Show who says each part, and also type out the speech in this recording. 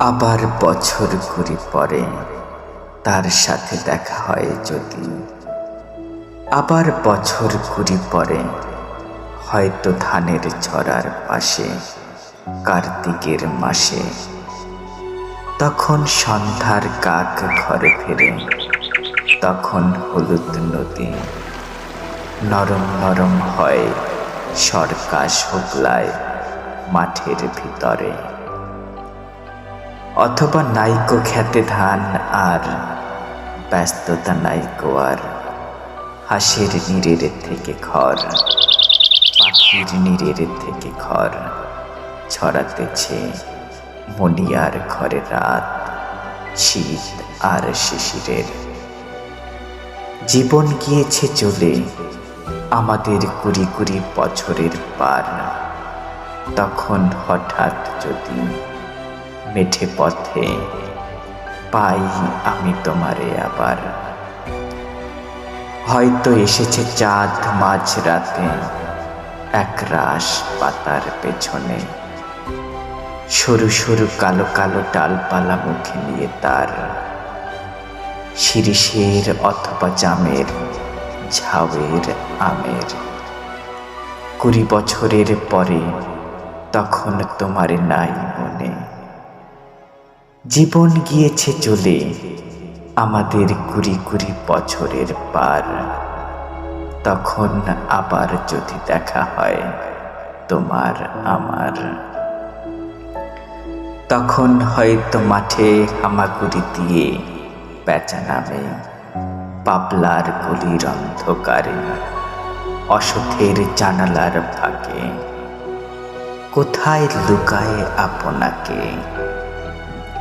Speaker 1: আবার বছর ঘুরি পরে তার সাথে দেখা হয় যদি। আবার বছর ঘুরি পরে হয়তো ধানের ছড়ার পাশে, কার্তিকের মাসে। তখন সন্ধ্যার কাক ঘরে ফেরে। তখন হলুদ নদী। নরম নরম হয় সরকাশ শুকলায় মাঠের ভিতরে। অথবা নাইকো খেতে ধান আর ব্যস্ততা নাইকো আর হাসির নীরের থেকে খড় পাখির নীরের থেকে খড় ছড়াতেছে মনিয়ার ঘরে রাত, শীত আর শিশিরের। জীবন গিয়েছে চলে আমাদের কুড়ি কুড়ি বছরের পার, তখন হঠাৎ যদি মেঠে পথে, পাই আমি তোমারে আবার। হয়তো এসেছে চাঁদ মাঝ রাতে এক রাস পাতার পেছনে। সরু সরু কালো কালো ডালপালা মুখে নিয়ে তার শিরিষের অথবা জামের ঝাউয়ের আমের। কুড়ি বছরের পরে তখন তোমার নাই মনে জীবন গিয়েছে চলে, আমাদের কুড়ি কুড়ি বছরের পার। তখন আবার যদি দেখা হয়, তোমার আমার। তখন হয়তো মাঠে হামাগুড়ি দিয়ে পেঁচা নামে পাপলার গলির অন্ধকারে অসথের জানালার ফাঁকে। কোথায় লুকায় আপনাকে?